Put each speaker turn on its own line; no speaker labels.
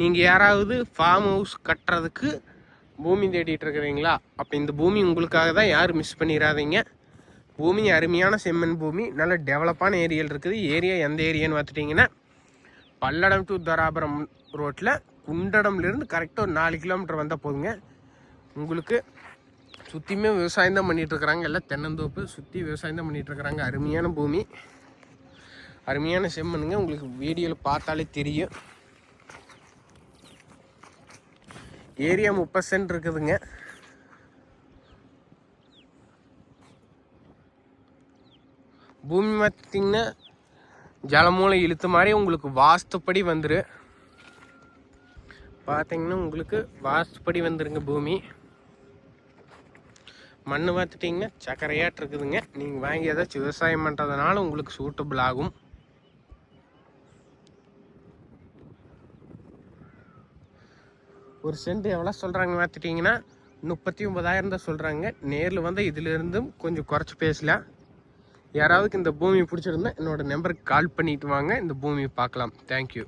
நீங்கள் யாராவது farm house கட்டுறதுக்கு பூமி தேடிட்டு இருக்கிறீங்களா? அப்போ இந்த பூமி உங்களுக்காக தான் யாரும் மிஸ் பண்ணிடாதீங்க பூமி அருமையான செம்மண் பூமி. நல்ல டெவலப்பான ஏரியாவில் இருக்குது. ஏரியா எந்த ஏரியான்னு பார்த்துட்டிங்கன்னா பல்லடம் டு தராபுரம் ரோட்டில் குண்டடம்லேருந்து கரெக்டாக ஒரு நாலு கிலோமீட்டர் வந்தால் போதுங்க. உங்களுக்கு சுற்றியுமே விவசாயம் தான் பண்ணிகிட்ருக்குறாங்க எல்லாம் தென்னந்தோப்பு சுற்றி விவசாயம் தான் பண்ணிகிட்ருக்குறாங்க அருமையான பூமி. அருமையான செம்மண்ணுங்க. உங்களுக்கு வீடியோவில் பார்த்தாலே தெரியும். ஏரியா முப்பது சென்ட் இருக்குதுங்க. பூமி பார்த்திங்கன்னா ஜலமூலை இழுத்த மாதிரி உங்களுக்கு வாஸ்துப்படி வந்துரு. பார்த்தீங்கன்னா உங்களுக்கு வாஸ்துப்படி வந்துருங்க பூமி. மண் பார்த்துட்டிங்கன்னா சக்கரையாட்டு இருக்குதுங்க. நீங்கள் வாங்கி ஏதாச்சும் விவசாயம் பண்ணுறதுனால உங்களுக்கு சூட்டபிள் ஆகும். ஒரு செண்டு எவ்வளோ சொல்கிறாங்க பார்த்துட்டிங்கன்னா முப்பத்தி ஒன்பதாயிரம் தான் சொல்கிறாங்க நேரில் வந்து இதிலிருந்தும் கொஞ்சம் குறைச்சி பேசலாம். யாராவதுக்கு இந்த பூமி பிடிச்சிருந்தா என்னோடய நம்பருக்கு கால் பண்ணிட்டு வாங்க. இந்த பூமியை பார்க்கலாம். தேங்க்யூ